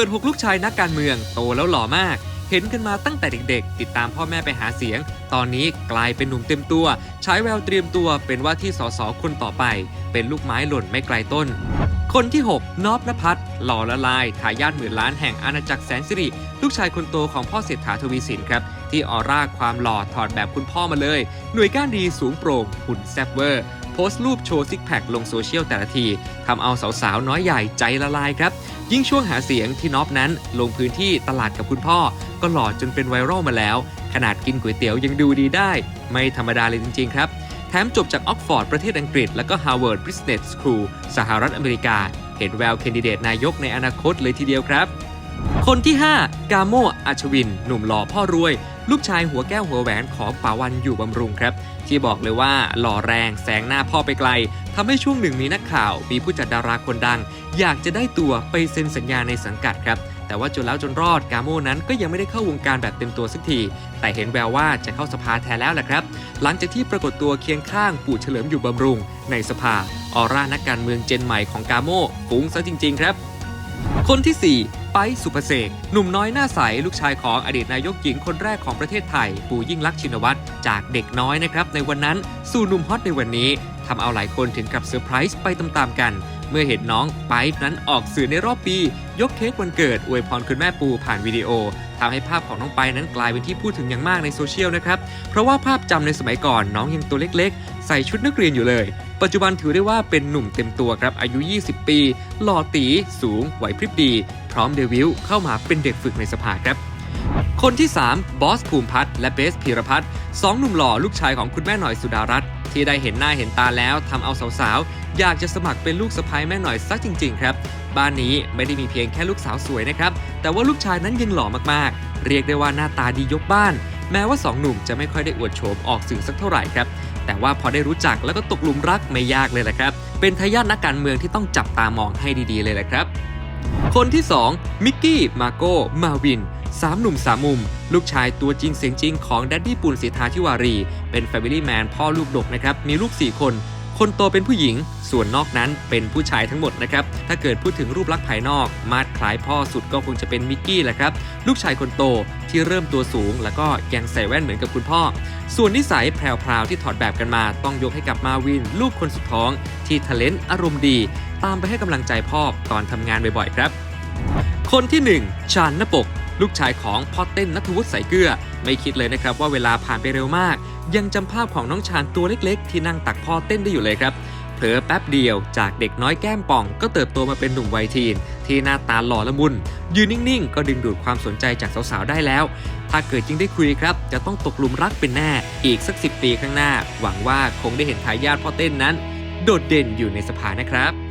ปิด 6 ลูกชายนักการเมือง โตแล้วหล่อมาก เห็นกันมาตั้งแต่เด็กๆ ติดตามพ่อแม่ไปหาเสียง ตอนนี้กลายเป็นหนุ่มเต็มตัว ใช้แววเตรียมตัวเป็นว่าที่สสคนต่อไป เป็นลูกไม้หล่นไม่ไกลต้น คนที่ 6นอบนภัทรหล่อละลายทายาทหมื่นล้านแห่งอาณาจักรแสนสิริลูกชายคนโตของพ่อเศรษฐาทวีสินครับ ที่ออร่าความหล่อถอดแบบคุณพ่อมาเลย หน่วยก้านดีสูงโปร่งหุ่นแซ่บเวอร์โพสต์รูปโชว์ซิกแพคลงโซเชียลแต่ละทีทำเอาสาวๆน้อยใหญ่ใจละลายครับ ยิ่งช่วงหาเสียงที่น็อปนั้น ลงพื้นที่ตลาดกับคุณพ่อ ก็หล่อจนเป็นไวรัลมาแล้ว ขนาดกินก๋วยเตี๋ยวยังดูดีได้ ไม่ธรรมดาเลยจริง ๆ ครับแถมจบจากออกฟอร์ดประเทศอังกฤษ แล้วก็ Harvard Business School สหรัฐอเมริกา เห็นแววแคนดิเดตนายกในอนาคตเลยทีเดียวครับ คนที่ 5 กาโมอัชวิน หนุ่มหล่อพ่อรวย ลูกชายหัวแก้วหัวแหวนของป๋าวันอยู่บำรุงครับ ที่บอกเลยว่าหล่อแรงแสงหน้าพ่อไปไกลทำให้ช่วงหนึ่งมีนักข่าว มีผู้จัดดาราคนดัง อยากจะได้ตัวไปเซ็นสัญญาในสังกัดครับแต่ว่าจนแล้วจนรอดกาโมนั้นก็ยังไม่ได้เข้าวงการแบบเต็มตัวสักที แต่เห็นแววว่าจะเข้าสภาแทนแล้วแหละครับ หลังจากที่ปรากฏตัวเคียงข้างปู่เฉลิมอยู่บำรุง ในสภา ออร่านักการเมืองเจนใหม่ของกาโมฟุ้งซะจริง ๆ ครับ คนที่ 4 ไปสุภเสกหนุ่มน้อยหน้าใส ลูกชายของอดีตนายกหญิงคนแรกของประเทศไทย ปู่ยิ่งลักษณ์ชินวัตรจากเด็กน้อยนะครับในวันนั้นสู่หนุ่มฮอตในวันนี้ทำเอาหลายคนถึงกับเซอร์ไพรส์ไปตามๆกัน เมื่อเห็นน้องไปนั้นออกสื่อในรอบปี ยกเค้กวันเกิด อวยพรคุณแม่ปูผ่านวิดีโอทำให้ภาพของน้องไปนั้นกลายเป็นที่พูดถึงอย่างมากในโซเชียลนะครับ เพราะว่าภาพจำในสมัยก่อนน้องยังตัวเล็กๆ ใส่ชุดนักเรียนอยู่เลย ปัจจุบันถือได้ว่าเป็นหนุ่มเต็มตัวครับอายุ 20 ปี หล่อตี สูงไหวพริบดี พร้อมเดบิวต์เข้ามาเป็นเด็กฝึกในสภาครับ คนที่ 3 บอสภูมิพัฒน์และเบสพีรพัฒน์สองหนุ่มหล่อลูกชายของคุณแม่หน่อยสุดารัตน์ที่ได้เห็นหน้าเห็นตาแล้วทำเอาสาวๆ อยากจะสมัครเป็นลูกสะใภ้แม่หน่อยสักจริง ๆ ครับ บ้านนี้ไม่ได้มีเพียงแค่ลูกสาวสวยนะครับ แต่ว่าลูกชายนั้นยังหล่อมากๆ เรียกได้ว่าหน้าตาดียกบ้าน แม้ว่าสองหนุ่มจะไม่ค่อยได้อวดโฉมออกสื่อสักเท่าไหร่ครับ แต่ว่าพอได้รู้จักแล้วก็ตกหลุมรักไม่ยากเลยแหละครับ เป็นทายาทนักการเมืองที่ต้องจับตามองให้ดีๆเลยแหละครับ คนที่ 2 มิกกี้ มาโก้ มาวิน สามหนุ่มสามมุม ลูกชายตัวจริงเสียงจริงของแดดดี้ปุณสิทธาธิวารี เป็น Family Man พ่อลูกดกนะครับ มีลูก 4 คน คนโตเป็นผู้หญิง ส่วนนอกนั้นเป็นผู้ชายทั้งหมดนะครับ ถ้าเกิดพูดถึงรูปลักษณ์ภายนอก มาดคล้ายพ่อสุดก็คงจะเป็นมิกกี้แหละครับ ลูกชายคนโตที่เริ่มตัวสูง แล้วก็ยังใส่แว่นเหมือนกับคุณพ่อ ส่วนนิสัยแพรวๆที่ถอดแบบกันมา ต้องยกให้กับมาวิน ลูกคนสุดท้อง ที่ทะเลนอารมณ์ดี ตามไปให้กำลังใจพ่อตอนทำงานบ่อยๆครับ คนที่ 1 ชาญนปก ลูกชายของพ่อเต้นนัทวุฒิใสเกลือ ไม่คิดเลยนะครับว่าเวลาผ่านไปเร็วมาก ยังจำภาพของน้องชาญตัวเล็กๆ ที่นั่งตักพ่อเต้นได้อยู่เลยครับเผลอแป๊บเดียวจากเด็กน้อยแก้มป่อง ก็เติบโตมาเป็นหนุ่มวัยทีน ที่หน้าตาหล่อละมุน ยืนนิ่งๆ ก็ดึงดูดความสนใจจากสาวๆ ได้แล้ว ถ้าเกิดยิ่งได้คุยครับ จะต้องตกหลุมรักเป็นแน่ อีกสักสิปีข้างหน้า หวังว่าคงได้เห็นทายาทพ่อเต้นนั้น โดดเด่นอยู่ในสภานะครับ